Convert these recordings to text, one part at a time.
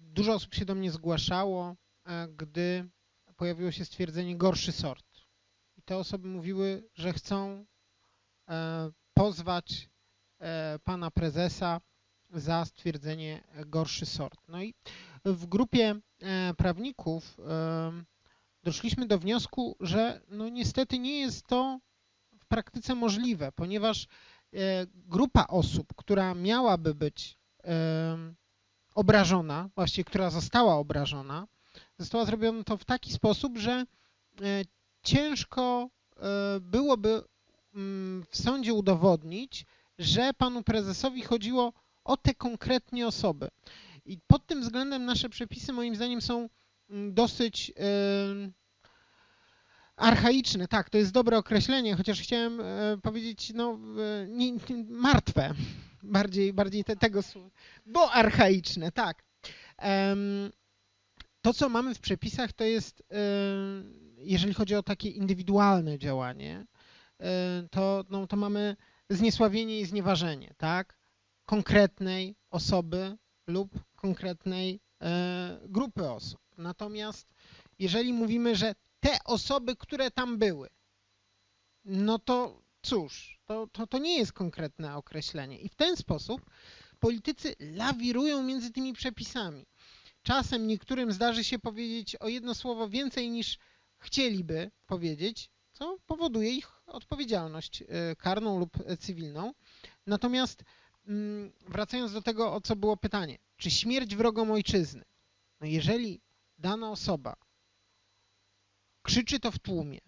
dużo osób się do mnie zgłaszało, gdy pojawiło się stwierdzenie gorszy sort. I te osoby mówiły, że chcą pozwać pana prezesa za stwierdzenie gorszy sort. No i w grupie prawników doszliśmy do wniosku, że no niestety nie jest to w praktyce możliwe, ponieważ e, grupa osób, która miałaby być obrażona, właściwie która została obrażona, została zrobiona to w taki sposób, że e, ciężko e, byłoby mm, w sądzie udowodnić, że panu prezesowi chodziło o te konkretnie osoby. I pod tym względem nasze przepisy moim zdaniem są mm, dosyć archaiczne, tak, to jest dobre określenie, chociaż chciałem e, powiedzieć, no, nie, nie, martwe, bardziej, bardziej te, tego słowa, bo archaiczne, tak. To, co mamy w przepisach, to jest, e, jeżeli chodzi o takie indywidualne działanie, to, no, to mamy zniesławienie i znieważenie, tak, konkretnej osoby lub konkretnej grupy osób. Natomiast jeżeli mówimy, że te osoby, które tam były, no to cóż, to, to, to nie jest konkretne określenie. I w ten sposób politycy lawirują między tymi przepisami. Czasem niektórym zdarzy się powiedzieć o jedno słowo więcej niż chcieliby powiedzieć, co powoduje ich odpowiedzialność e, karną lub cywilną. Natomiast mm, wracając do tego, o co było pytanie, czy śmierć wrogom ojczyzny? No jeżeli dana osoba krzyczy to w tłumie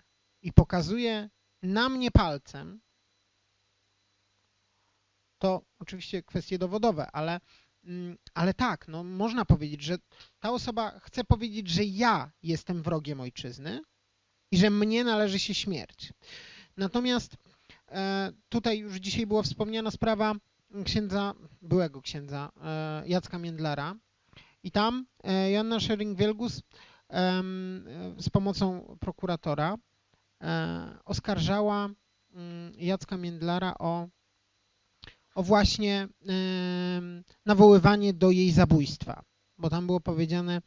i pokazuje na mnie palcem, to oczywiście kwestie dowodowe, ale, mm, ale tak, no, można powiedzieć, że ta osoba chce powiedzieć, że ja jestem wrogiem ojczyzny i że mnie należy się śmierć. Natomiast e, tutaj już dzisiaj była wspomniana sprawa księdza, byłego księdza e, Jacka Międlara i tam e, Joanna Schering-Wielgus z pomocą prokuratora oskarżała mm, Jacka Międlara o, o właśnie nawoływanie do jej zabójstwa, bo tam było powiedziane,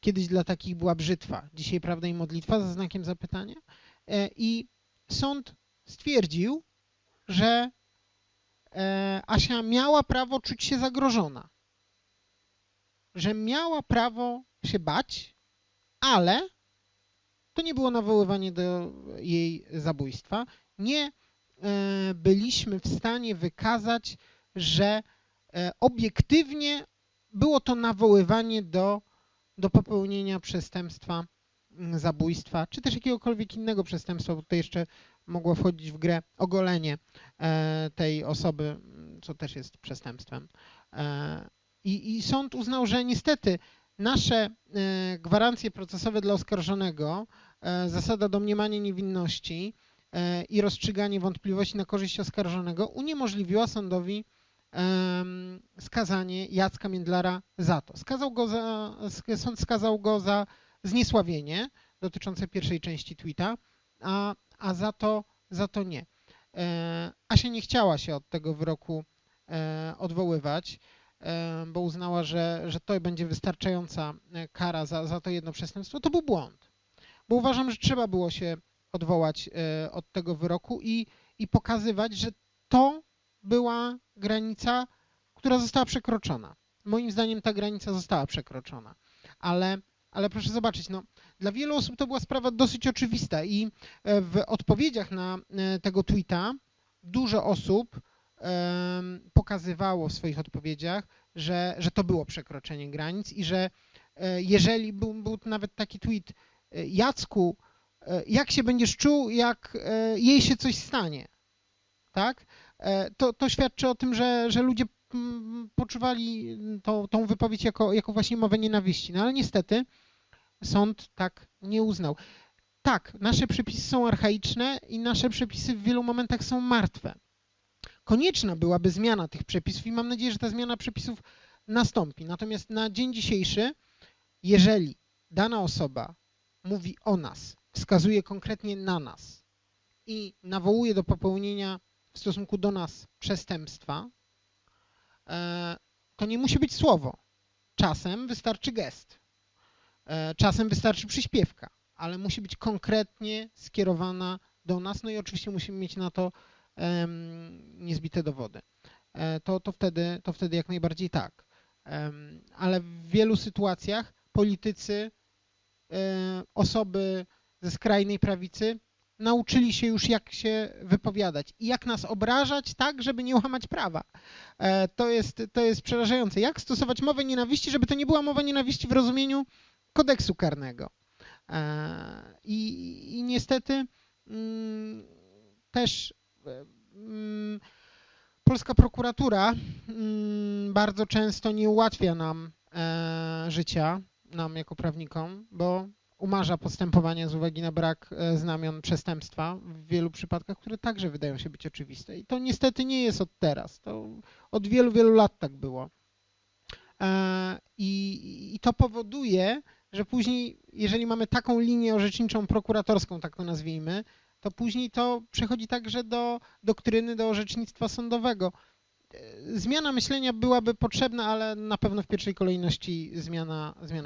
kiedyś dla takich była brzytwa, dzisiaj prawda i modlitwa ze znakiem zapytania. E, i sąd stwierdził, że e, Asia miała prawo czuć się zagrożona, że miała prawo się bać, ale to nie było nawoływanie do jej zabójstwa. Nie e, byliśmy w stanie wykazać, że e, obiektywnie było to nawoływanie do, do popełnienia przestępstwa zabójstwa, czy też jakiegokolwiek innego przestępstwa, bo tutaj jeszcze mogło wchodzić w grę ogolenie e, tej osoby, co też jest przestępstwem. I, I sąd uznał, że niestety nasze e, gwarancje procesowe dla oskarżonego, e, zasada domniemania niewinności e, i rozstrzyganie wątpliwości na korzyść oskarżonego uniemożliwiła sądowi skazanie Jacka Międlara za to. Skazał go za, sąd skazał go za zniesławienie dotyczące pierwszej części tweeta, a, a za, to, za to nie. Asia nie chciała się od tego wyroku odwoływać bo uznała, że, że to będzie wystarczająca e, kara za, za to jedno przestępstwo, to był błąd. Bo uważam, że trzeba było się odwołać e, od tego wyroku i, i pokazywać, że to była granica, która została przekroczona. Moim zdaniem ta granica została przekroczona. Ale, ale proszę zobaczyć, no, dla wielu osób to była sprawa dosyć oczywista i e, w odpowiedziach na tego tweeta dużo osób pokazywało w swoich odpowiedziach, że, że to było przekroczenie granic i że e, jeżeli był, był nawet taki tweet e, Jacku, e, jak się będziesz czuł, jak jej się coś stanie, tak? To, to świadczy o tym, że, że ludzie mm, poczuwali tą, tą wypowiedź jako, jako właśnie mowę nienawiści. No ale niestety sąd tak nie uznał. Tak, nasze przepisy są archaiczne i nasze przepisy w wielu momentach są martwe konieczna byłaby zmiana tych przepisów i mam nadzieję, że ta zmiana przepisów nastąpi. Natomiast na dzień dzisiejszy, jeżeli dana osoba mówi o nas, wskazuje konkretnie na nas i nawołuje do popełnienia w stosunku do nas przestępstwa, e, to nie musi być słowo. czasem wystarczy gest, e, czasem wystarczy przyśpiewka, ale musi być konkretnie skierowana do nas, no i oczywiście musimy mieć na to niezbite dowody. E, to, to, wtedy, to wtedy jak najbardziej tak. Ale w wielu sytuacjach politycy, e, osoby ze skrajnej prawicy nauczyli się już jak się wypowiadać i jak nas obrażać tak, żeby nie łamać prawa. E, to jest, to jest przerażające. Jak stosować mowę nienawiści, żeby to nie była mowa nienawiści w rozumieniu kodeksu karnego. I, i niestety mm, też polska prokuratura mm, bardzo często nie ułatwia nam e, życia, nam jako prawnikom, bo umarza postępowania z uwagi na brak e, znamion przestępstwa w wielu przypadkach, które także wydają się być oczywiste. I to niestety nie jest od teraz. To od wielu, wielu lat tak było. E, I, i to powoduje, że później, jeżeli mamy taką linię orzeczniczą prokuratorską, tak to nazwijmy, to później to przechodzi także do doktryny, do orzecznictwa sądowego. Zmiana myślenia byłaby potrzebna, ale na pewno w pierwszej kolejności zmiana, zmiana